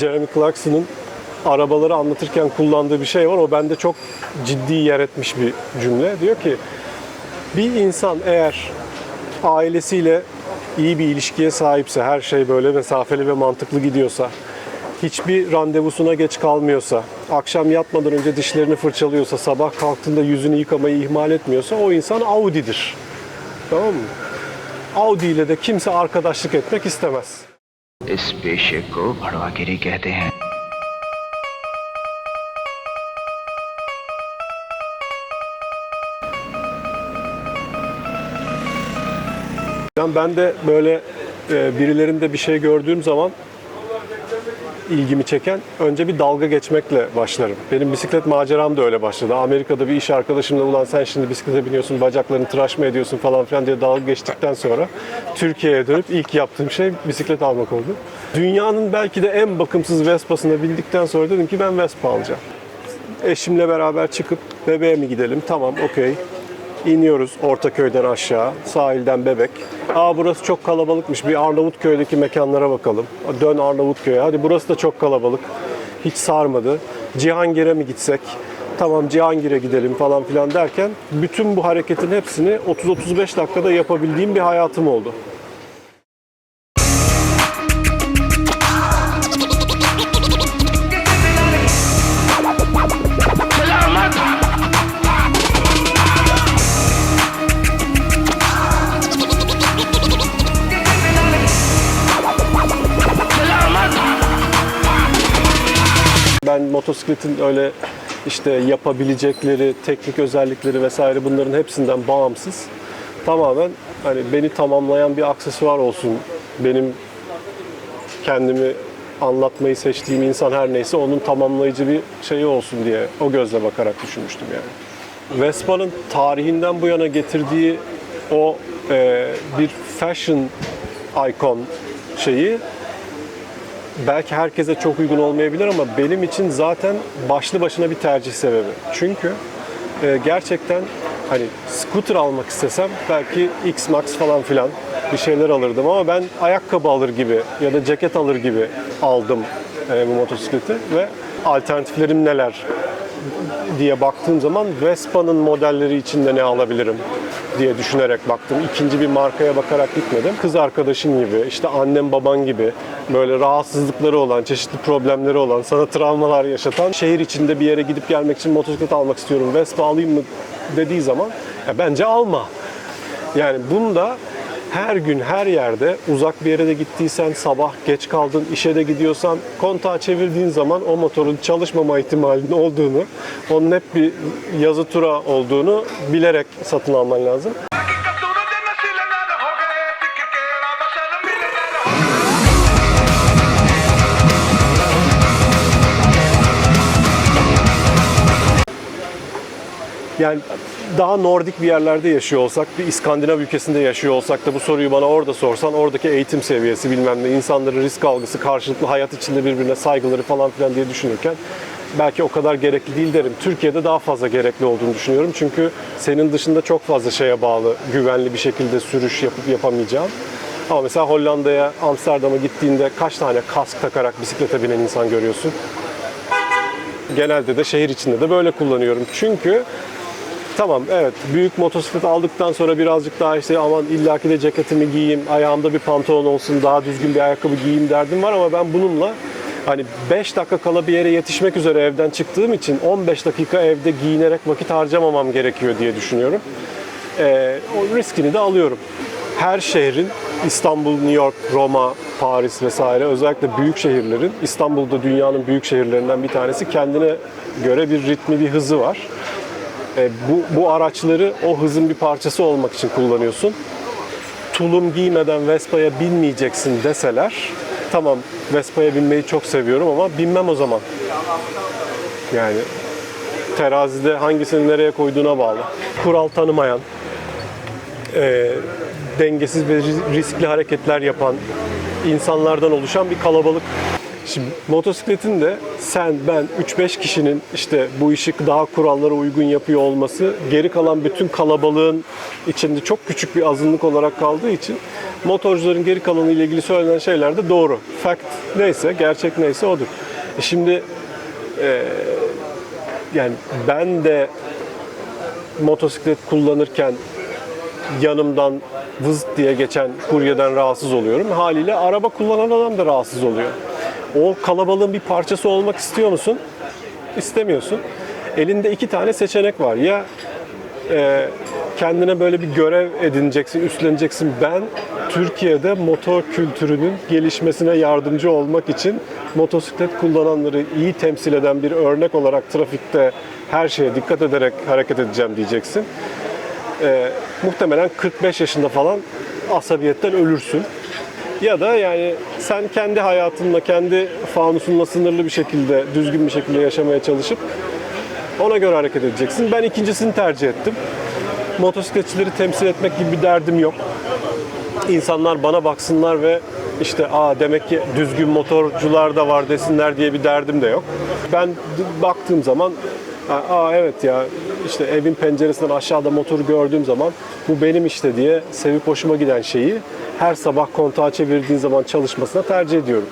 Jeremy Clarkson'ın arabaları anlatırken kullandığı bir şey var. O bende çok ciddi yer etmiş bir cümle. Diyor ki bir insan eğer ailesiyle iyi bir ilişkiye sahipse, her şey böyle mesafeli ve mantıklı gidiyorsa, hiçbir randevusuna geç kalmıyorsa, akşam yatmadan önce dişlerini fırçalıyorsa, sabah kalktığında yüzünü yıkamayı ihmal etmiyorsa o insan Audi'dir. Tamam mı? Audi ile de kimse arkadaşlık etmek istemez. इस पेशे को भड़वागिरी कहते हैं Ben, ben de böyle e, birilerinde bir şey gördüğüm zaman ilgimi çeken önce bir dalga geçmekle başlarım. Benim bisiklet maceram da öyle başladı. Amerika'da bir iş arkadaşımla ulan sen şimdi bisiklete biniyorsun, bacaklarını tıraş mı ediyorsun falan filan diye dalga geçtikten sonra Türkiye'ye dönüp ilk yaptığım şey bisiklet almak oldu. Dünyanın belki de en bakımsız Vespa'sını bildikten sonra dedim ki ben Vespa alacağım. Eşimle beraber çıkıp bebeğe mi gidelim? Tamam, okey. İniyoruz Ortaköy'den aşağı, sahilden Bebek. Aa burası çok kalabalıkmış. Bir Arnavutköy'deki mekanlara bakalım. Dön Arnavutköy'e. Hadi burası da çok kalabalık. Hiç sarmadı. Cihangir'e mi gitsek? Tamam Cihangir'e gidelim falan filan derken bütün bu hareketin hepsini 30-35 dakikada yapabildiğim bir hayatım oldu. Ben motosikletin öyle işte yapabilecekleri, teknik özellikleri vesaire bunların hepsinden bağımsız. Tamamen hani beni tamamlayan bir aksesuar olsun. Benim kendimi anlatmayı seçtiğim insan her neyse onun tamamlayıcı bir şeyi olsun diye o gözle bakarak düşünmüştüm yani. Vespa'nın tarihinden bu yana getirdiği o e, bir fashion icon şeyi belki herkese çok uygun olmayabilir ama benim için zaten başlı başına bir tercih sebebi. Çünkü e, gerçekten hani scooter almak istesem belki X-Max falan filan bir şeyler alırdım ama ben ayakkabı alır gibi ya da ceket alır gibi aldım e, bu motosikleti ve alternatiflerim neler diye baktığım zaman Vespa'nın modelleri içinde ne alabilirim diye düşünerek baktım. İkinci bir markaya bakarak gitmedim. Kız arkadaşın gibi, işte annem baban gibi böyle rahatsızlıkları olan, çeşitli problemleri olan, sana travmalar yaşatan, şehir içinde bir yere gidip gelmek için motosiklet almak istiyorum, Vespa alayım mı dediği zaman ya bence alma. Yani bunda her gün her yerde uzak bir yere de gittiysen sabah geç kaldın işe de gidiyorsan kontağı çevirdiğin zaman o motorun çalışmama ihtimalinin olduğunu onun hep bir yazı tura olduğunu bilerek satın alman lazım. Yani daha Nordik bir yerlerde yaşıyor olsak, bir İskandinav ülkesinde yaşıyor olsak da bu soruyu bana orada sorsan oradaki eğitim seviyesi bilmem ne, insanların risk algısı, karşılıklı hayat içinde birbirine saygıları falan filan diye düşünürken belki o kadar gerekli değil derim. Türkiye'de daha fazla gerekli olduğunu düşünüyorum. Çünkü senin dışında çok fazla şeye bağlı, güvenli bir şekilde sürüş yapıp yapamayacağın. Ama mesela Hollanda'ya, Amsterdam'a gittiğinde kaç tane kask takarak bisiklete binen insan görüyorsun? Genelde de şehir içinde de böyle kullanıyorum. Çünkü Tamam evet büyük motosiklet aldıktan sonra birazcık daha işte aman illaki de ceketimi giyeyim, ayağımda bir pantolon olsun, daha düzgün bir ayakkabı giyeyim derdim var ama ben bununla hani 5 dakika kala bir yere yetişmek üzere evden çıktığım için 15 dakika evde giyinerek vakit harcamamam gerekiyor diye düşünüyorum. Ee, o riskini de alıyorum. Her şehrin İstanbul, New York, Roma, Paris vesaire özellikle büyük şehirlerin İstanbul'da dünyanın büyük şehirlerinden bir tanesi kendine göre bir ritmi, bir hızı var. E, bu, bu araçları o hızın bir parçası olmak için kullanıyorsun. Tulum giymeden Vespa'ya binmeyeceksin deseler, tamam Vespa'ya binmeyi çok seviyorum ama binmem o zaman. Yani terazide hangisini nereye koyduğuna bağlı. Kural tanımayan, e, dengesiz ve ri- riskli hareketler yapan insanlardan oluşan bir kalabalık. Şimdi motosikletin de sen, ben, 3-5 kişinin işte bu işi daha kurallara uygun yapıyor olması geri kalan bütün kalabalığın içinde çok küçük bir azınlık olarak kaldığı için Motorcuların geri kalanı ile ilgili söylenen şeyler de doğru. Fact neyse, gerçek neyse odur. E şimdi e, yani ben de motosiklet kullanırken yanımdan vız diye geçen kuryeden rahatsız oluyorum. Haliyle araba kullanan adam da rahatsız oluyor. O kalabalığın bir parçası olmak istiyor musun? İstemiyorsun. Elinde iki tane seçenek var. Ya e, kendine böyle bir görev edineceksin, üstleneceksin. Ben Türkiye'de motor kültürünün gelişmesine yardımcı olmak için motosiklet kullananları iyi temsil eden bir örnek olarak trafikte her şeye dikkat ederek hareket edeceğim diyeceksin. E, muhtemelen 45 yaşında falan asabiyetten ölürsün. Ya da yani sen kendi hayatınla, kendi fanusunla sınırlı bir şekilde, düzgün bir şekilde yaşamaya çalışıp ona göre hareket edeceksin. Ben ikincisini tercih ettim. Motosikletçileri temsil etmek gibi bir derdim yok. İnsanlar bana baksınlar ve işte aa demek ki düzgün motorcular da var desinler diye bir derdim de yok. Ben baktığım zaman aa evet ya işte evin penceresinden aşağıda motoru gördüğüm zaman bu benim işte diye sevip hoşuma giden şeyi her sabah kontağı çevirdiğin zaman çalışmasına tercih ediyorum.